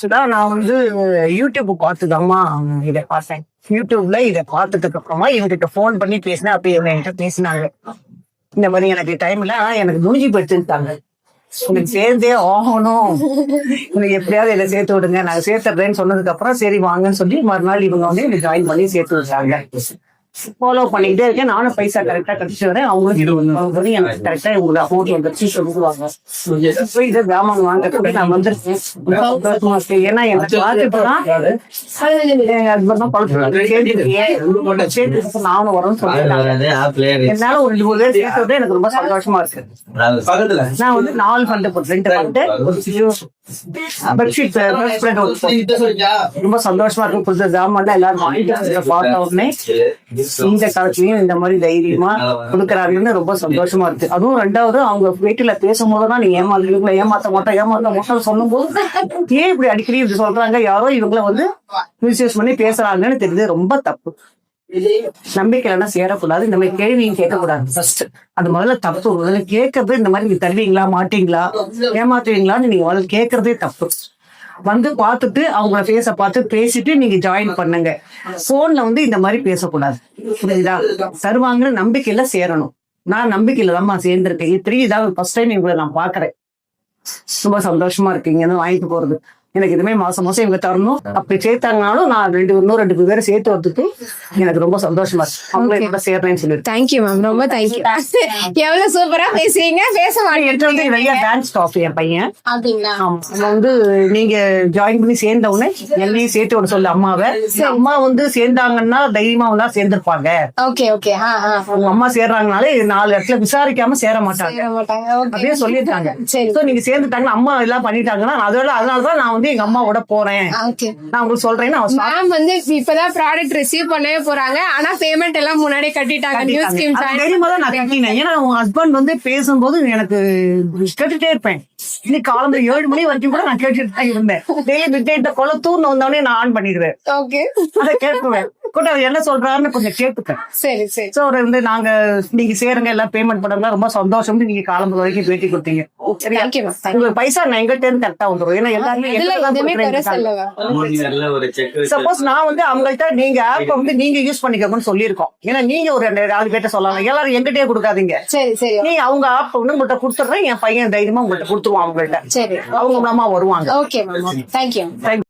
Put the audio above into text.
சுதா நான் வந்து யூடியூப் பார்த்துதாம்மா இதை பார்த்தேன். யூடியூப்ல இதை பார்த்ததுக்கு அப்புறமா இவங்கிட்ட ஃபோன் பண்ணி பேசினேன் அப்ப இவங்க என்கிட்ட பேசினாங்க. இந்த மாதிரி எனக்கு டைம்ல எனக்கு நுஞ்சி படுத்துட்டாங்க உனக்கு சேர்ந்தே ஆகணும். உனக்கு எப்படியாவது இதை சேர்த்து விடுங்க. நான் சேர்த்துறேன்னு சொன்னதுக்கு அப்புறம் சரி வாங்கன்னு சொல்லி மறுநாள் இவங்க வந்து எனக்கு ஜாயின் பண்ணி சேர்த்து விட்டாங்க. ஃபாலோ பண்ணிக்கிட்டே இருக்கேன். நானும் பைசா கரெக்டா கட்டிச்சு வரேன். அவங்களும் அவங்க வந்து எனக்கு கரெக்டா உங்களுக்கு அமௌண்ட் சொல்லுவாங்க போய் இதை ஜாமான் வாங்க நான் வந்திருக்கேன். ஏன்னா எனக்கு பார்த்துட்டுதான் ஹஸ்பண்ட் தான் பழக்கம். சேர்த்து நானும் வரும்னு சொல்லிட்டாங்க. என்னால ஒரு நூறு பேர் சேர்த்தது எனக்கு ரொம்ப சந்தோஷமா இருக்கு. நான் வந்து நாலு ஃபண்ட் ரெண்டு ஃபண்ட் பெட்ஷீட் ரொம்ப சந்தோஷமா இருக்கும் புதுசு ஜாமான் எல்லாரும் வாங்கிட்டு வந்து பார்த்த உடனே இந்த காலத்துலயும் இந்த மாதிரி தைரியமா கொடுக்குறாங்கன்னு ரொம்ப சந்தோஷமா இருக்கு. அதுவும் ரெண்டாவது அவங்க வீட்டுல பேசும்போது தான் நீங்க ஏமாந்து இவங்களை ஏமாத்த மாட்டோம் ஏமாத்த மாட்டோம் சொல்லும்போது ஏன் இப்படி அடிக்கடி இப்படி சொல்றாங்க? யாரோ இவங்கள வந்து மிஸ்யூஸ் பண்ணி பேசுறாங்கன்னு தெரியுது. ரொம்ப தப்பு. நம்பிக்கையிலன்னா சேரக்கூடாது. இந்த மாதிரி கேள்வியும் கேட்கக்கூடாது ஃபர்ஸ்ட் அது முதல்ல தப்பு. முதல்ல கேட்கறது இந்த மாதிரி நீங்க தருவீங்களா? மாட்டீங்களா? ஏமாத்துவீங்களான்னு நீங்க முதல்ல கேட்கறதே தப்பு. வந்து பார்த்துட்டு அவங்கள பேச பார்த்து பேசிட்டு நீங்க ஜாயின் பண்ணுங்க. போன்ல வந்து இந்த மாதிரி பேசக்கூடாது. புரியுதா? தருவாங்கிற நம்பிக்கையில சேரணும். நான் நம்பிக்கையில தான் சேர்ந்திருக்கேன். இது இதாவது ஃபர்ஸ்ட் டைம் இவங்களை நான் பாக்குறேன் ரொம்ப சந்தோஷமா இருக்கு இங்க வாங்கிட்டு போறது. எனக்கு இதுமே மாசம் மாசம் இவங்க தரணும். அப்படி சேர்த்தாங்கனாலும் நான் ரெண்டு இன்னும் ரெண்டு பேரை சேர்த்து வரதுக்கு எனக்கு ரொம்ப சந்தோஷமா இருக்கு. அவங்கள என்னோட சேர்றேன்னு சொல்லிட்டு. தேங்க்யூ மேம் ரொம்ப தேங்க்யூ எவ்வளவு சூப்பரா பேசுறீங்க? பேச என்கிட்ட வந்து நிறைய டான்ஸ் ஸ்டாஃப் என் பையன்? அப்படிங்களா. அவன் வந்து நீங்க ஜாயின் பண்ணி சேர்ந்த உடனே என்னையும் சேர்த்து விட சொல்லு அம்மாவை. அம்மா வந்து சேர்ந்தாங்கன்னா தைரியமா வந்தா சேர்ந்திருப்பாங்க. ஓகே ஓகே அவங்க அம்மா சேர்றாங்கனாலே நாலு இடத்துல விசாரிக்காம சேர மாட்டாங்க. சேர மாட்டாங்க. ஓகே அப்படியே சொல்லியிருக்காங்க நீங்க சேர்ந்துட்டாங்கன்னா அம்மா எல்லாம் பண்ணிட்டாங்கன்னா அதோட அதனாலதான் நான் வந்து எங்க அம்மாவோட போறேன். ஓகே நான் உங்களுக்கு start மேம் வந்து இப்பதான் ப்ராடக்ட் ரிசீவ் பண்ணவே போறாங்க. ஆனா பேமெண்ட் எல்லாம் முன்னாடியே கட்டிட்டாங்க. நியூ ஸ்கீம் தைரியமா தான் நான் கட்டினேன். ஏன்னா உங்க ஹஸ்பண்ட் வந்து பேசும்போது எனக்கு கேட்டுட்டே இருப்பேன். இன்னைக்கு காலம்பு ஏழு மணி வரைக்கும் கூட நான் கேட்டுட்டு தான் இருந்தேன். டெய்லி மிட் நைட் கொலத்தூர்னு வந்தோடனே நான் ஆன் பண்ணிடுவேன். ஓகே அதை கேட்குவேன் கூட அவர் என்ன சொல்றாருன்னு கொஞ்சம் கேட்டுப்பேன். சரி சரி. சோ அவர் வந்து நாங்க நீங்க சேருங்க எல்லாம் பேமெண்ட் பண்ணுங்க. ரொம்ப சந்தோஷம். நீங்க காலம்பு வரைக்கும் பேட்டி கொடுத்தீங்க. தேங்க்யூ தேங்க்யூ உங்களுக்கு பைசா நான் எங்கிட்ட இருந்து கரெக்டா வந்துடும் ஏன்னா எல்லாருமே சப்போஸ் நான் வந்து அவங்கள்ட்ட நீங்க ஆப்ப வந்து நீங்க யூஸ் பண்ணிக்கோங்கன்னு சொல்லியிருக்கோம். ஏன்னா நீங்க ஒரு ரெண்டு நாலு பேர்ட்ட சொல்லலாம். எல்லாரும் எங்கிட்டே கொடுக்காதீங்க. சரி சரி. நீங்க அவங்க ஆப் வந்து உங்கள்கிட்ட கொடுத்துட்றேன். என் பையன் தைரியமா உங்கள்கிட்ட கொடுத்துருவான் அவங்கள்ட்ட. சரி. அவங்க மூலமா வருவாங்க. Okay ma'am thank you Thank